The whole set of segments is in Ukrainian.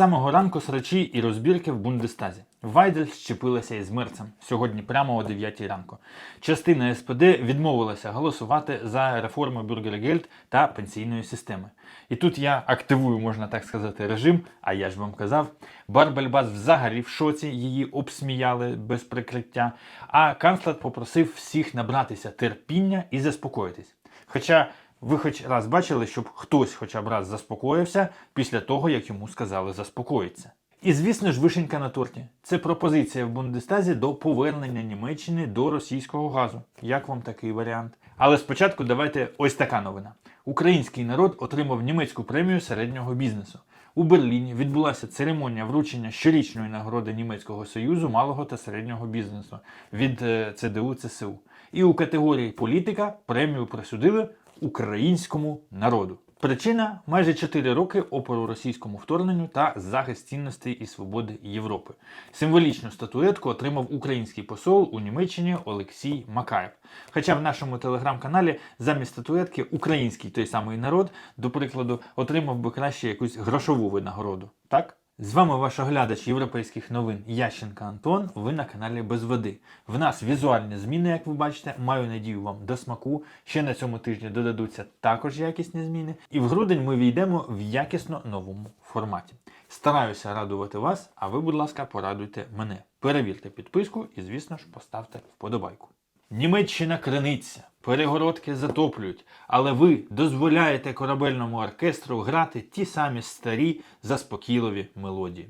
самого ранку срачі і розбірки в Бундестазі. Вайдель щепилася із мерцем сьогодні прямо о 9 ранку. Частина СПД відмовилася голосувати за реформу Бюргергельд та пенсійної системи. І тут я активую, можна так сказати, режим, а я ж вам казав. Барбельбас взагалі в шоці її обсміяли без прикриття. А канцлер попросив всіх набратися терпіння і заспокоїтись. Хоча ви хоч раз бачили, щоб хтось хоча б раз заспокоївся після того, як йому сказали заспокоїться. І звісно ж, вишенька на торті. Це пропозиція в Бундестазі до повернення Німеччини до російського газу. Як вам такий варіант? Але спочатку давайте ось така новина. Український народ отримав німецьку премію середнього бізнесу. У Берліні відбулася церемонія вручення щорічної нагороди Німецького союзу малого та середнього бізнесу від е, ЦДУ ЦСУ. І у категорії політика премію присудили українському народу. Причина майже 4 роки опору російському вторгненню та захист цінностей і свободи Європи. Символічну статуетку отримав український посол у Німеччині Олексій Макаєв. Хоча в нашому телеграм-каналі замість статуетки український той самий народ, до прикладу, отримав би краще якусь грошову винагороду. Так? З вами ваш оглядач європейських новин Ященка Антон. Ви на каналі Без Води. В нас візуальні зміни, як ви бачите. Маю надію вам до смаку. Ще на цьому тижні додадуться також якісні зміни. І в грудень ми війдемо в якісно новому форматі. Стараюся радувати вас, а ви, будь ласка, порадуйте мене. Перевірте підписку і, звісно ж, поставте вподобайку. Німеччина криниться, перегородки затоплюють, але ви дозволяєте корабельному оркестру грати ті самі старі заспокійливі мелодії.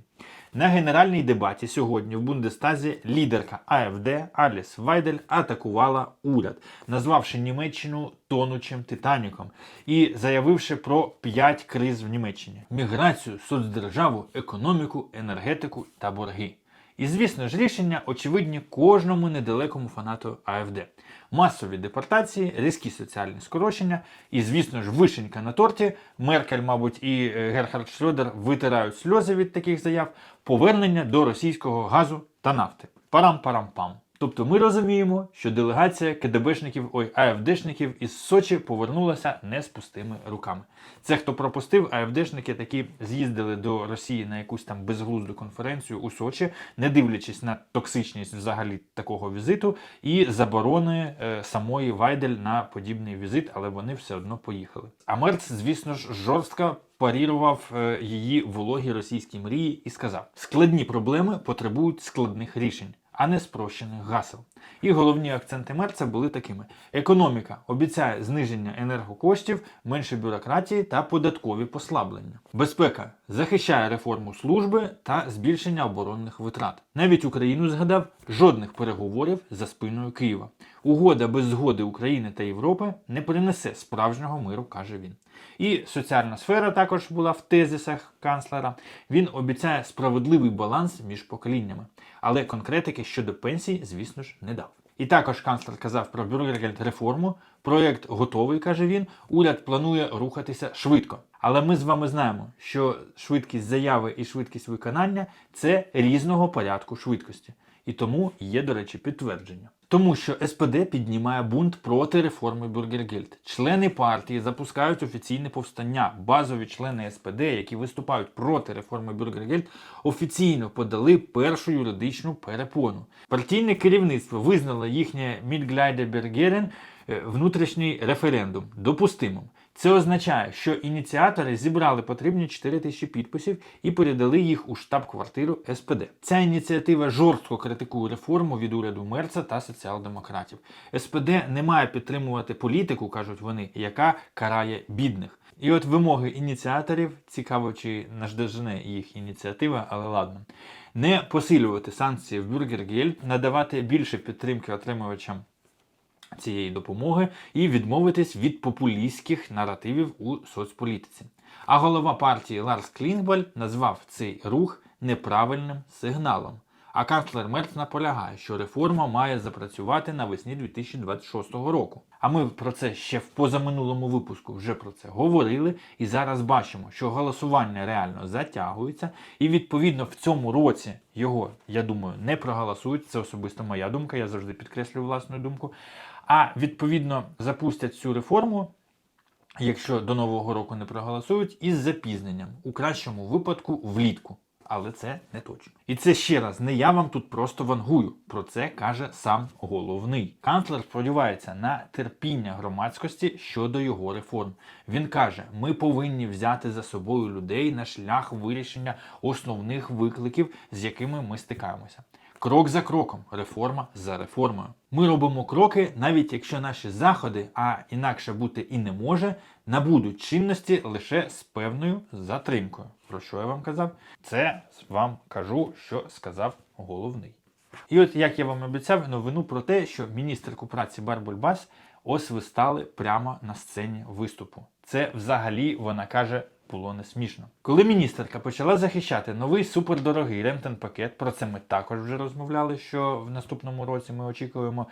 На генеральній дебаті сьогодні в Бундестазі лідерка АФД Аліс Вайдель атакувала уряд, назвавши Німеччину тонучим Титаніком і заявивши про п'ять криз в Німеччині: міграцію, соцдержаву, економіку, енергетику та борги. І, звісно ж, рішення очевидні кожному недалекому фанату АФД. Масові депортації, різкі соціальні скорочення, і, звісно ж, вишенька на торті. Меркель, мабуть, і е, Герхард Шрёдер витирають сльози від таких заяв, повернення до російського газу та нафти. Парам-парам-пам. Тобто ми розуміємо, що делегація КДБшників, ой, АФДшників із Сочі повернулася не з пустими руками. Це хто пропустив, АФДшники такі з'їздили до Росії на якусь там безглузду конференцію у Сочі, не дивлячись на токсичність взагалі такого візиту і заборони е, самої Вайдель на подібний візит, але вони все одно поїхали. А Мерц, звісно ж, жорстко парірував е, її вологі російські мрії і сказав: складні проблеми потребують складних рішень а не спрощених гасел. І головні акценти Мерца були такими: економіка обіцяє зниження енергокоштів, менше бюрократії та податкові послаблення. Безпека захищає реформу служби та збільшення оборонних витрат. Навіть Україну згадав жодних переговорів за спиною Києва. Угода без згоди України та Європи не принесе справжнього миру, каже він. І соціальна сфера також була в тезисах канцлера. Він обіцяє справедливий баланс між поколіннями, але конкретики щодо пенсій, звісно ж, не дав. І також канцлер казав про Бюргергельд реформу. Проєкт готовий, каже він. Уряд планує рухатися швидко. Але ми з вами знаємо, що швидкість заяви і швидкість виконання це різного порядку швидкості. І тому є, до речі, підтвердження. Тому що СПД піднімає бунт проти реформи Бюргергельд. Члени партії запускають офіційне повстання. Базові члени СПД, які виступають проти реформи Бюргергельд, офіційно подали першу юридичну перепону. Партійне керівництво визнало їхнє Мільгляйде Бергерен внутрішній референдум допустимим. Це означає, що ініціатори зібрали потрібні 4 тисячі підписів і передали їх у штаб-квартиру СПД. Ця ініціатива жорстко критикує реформу від уряду Мерца та соціал-демократів. СПД не має підтримувати політику, кажуть вони, яка карає бідних. І от вимоги ініціаторів, цікаво, чи наждожене їх ініціатива, але ладно, не посилювати санкції в Бюргергель, надавати більше підтримки отримувачам цієї допомоги і відмовитись від популістських наративів у соцполітиці. А голова партії Ларс Клінгбаль назвав цей рух неправильним сигналом. А канцлер Мерц наполягає, що реформа має запрацювати навесні 2026 року. А ми про це ще в позаминулому випуску вже про це говорили, і зараз бачимо, що голосування реально затягується, і відповідно в цьому році його, я думаю, не проголосують. Це особисто моя думка, я завжди підкреслюю власну думку. А відповідно запустять цю реформу якщо до нового року не проголосують, із запізненням, у кращому випадку влітку. Але це не точно. І це ще раз не я вам тут просто вангую. Про це каже сам головний. Канцлер сподівається на терпіння громадськості щодо його реформ. Він каже: ми повинні взяти за собою людей на шлях вирішення основних викликів, з якими ми стикаємося. Крок за кроком, реформа за реформою. Ми робимо кроки, навіть якщо наші заходи, а інакше бути і не може, набудуть чинності лише з певною затримкою. Про що я вам казав? Це вам кажу, що сказав головний. І от як я вам обіцяв новину про те, що міністерку праці Барбульбас освистали прямо на сцені виступу. Це взагалі вона каже. Було не смішно. Коли міністерка почала захищати новий супердорогий ремтен пакет, про це ми також вже розмовляли, що в наступному році ми очікуємо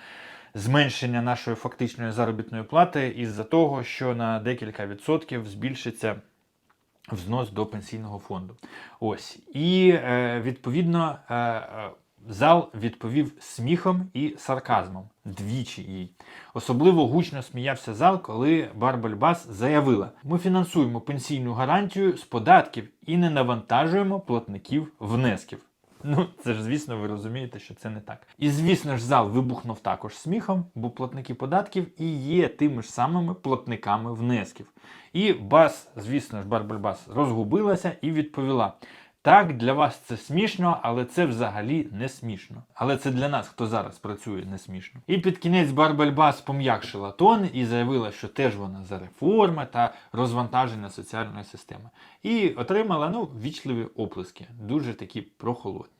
зменшення нашої фактичної заробітної плати із-за того, що на декілька відсотків збільшиться взнос до пенсійного фонду. Ось. І е, відповідно е, е, зал відповів сміхом і сарказмом двічі їй. Особливо гучно сміявся зал, коли Барбальбас заявила: ми фінансуємо пенсійну гарантію з податків і не навантажуємо платників внесків. Ну, це ж, звісно, ви розумієте, що це не так. І звісно ж, зал вибухнув також сміхом, бо платники податків і є тими ж самими платниками внесків. І Бас, звісно ж, Барбельбас розгубилася і відповіла: так, для вас це смішно, але це взагалі не смішно. Але це для нас, хто зараз працює, не смішно. І під кінець Барбальбас пом'якшила тон і заявила, що теж вона за реформи та розвантаження соціальної системи. І отримала ну, вічливі оплески, дуже такі прохолодні.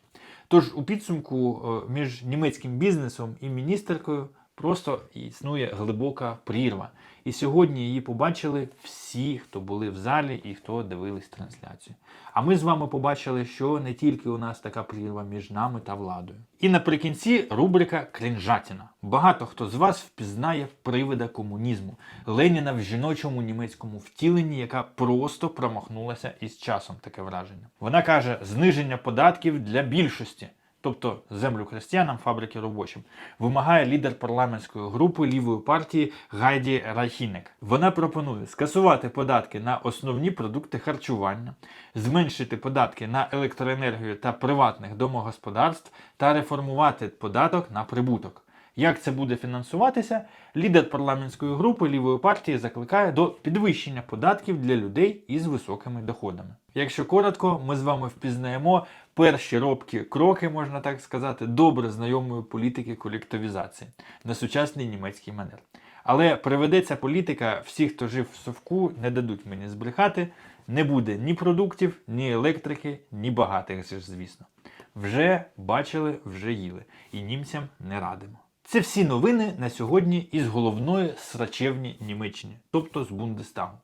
Тож у підсумку е, між німецьким бізнесом і міністеркою просто існує глибока прірва. І сьогодні її побачили всі, хто були в залі і хто дивились трансляцію. А ми з вами побачили, що не тільки у нас така прірва між нами та владою. І наприкінці рубрика Крінжатіна. Багато хто з вас впізнає привида комунізму, Леніна в жіночому німецькому втіленні, яка просто промахнулася із часом таке враження. Вона каже: зниження податків для більшості тобто землю християнам, фабрики робочим, вимагає лідер парламентської групи лівої партії Гайді Райхінек. Вона пропонує скасувати податки на основні продукти харчування, зменшити податки на електроенергію та приватних домогосподарств та реформувати податок на прибуток. Як це буде фінансуватися? Лідер парламентської групи лівої партії закликає до підвищення податків для людей із високими доходами. Якщо коротко, ми з вами впізнаємо перші робкі кроки, можна так сказати, добре знайомої політики колективізації на сучасний німецький манер. Але приведеться політика, всі, хто жив в совку, не дадуть мені збрехати. Не буде ні продуктів, ні електрики, ні багатих, звісно. Вже бачили, вже їли. І німцям не радимо. Це всі новини на сьогодні із головної срачевні Німеччини, тобто з Бундестагу.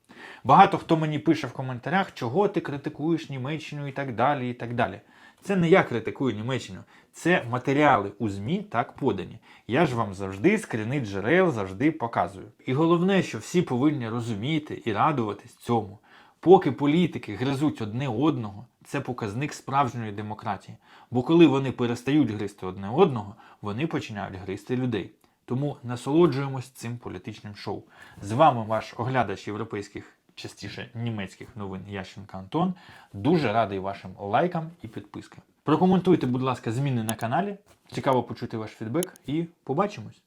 Багато хто мені пише в коментарях, чого ти критикуєш Німеччину і так далі. і так далі. Це не я критикую Німеччину, це матеріали у ЗМІ так подані. Я ж вам завжди скріни джерел завжди показую. І головне, що всі повинні розуміти і радуватись цьому. Поки політики гризуть одне одного, це показник справжньої демократії. Бо коли вони перестають гризти одне одного, вони починають гризти людей. Тому насолоджуємось цим політичним шоу. З вами ваш оглядач європейських, частіше німецьких новин Ященка Антон. Дуже радий вашим лайкам і підпискам. Прокоментуйте, будь ласка, зміни на каналі. Цікаво почути ваш фідбек і побачимось!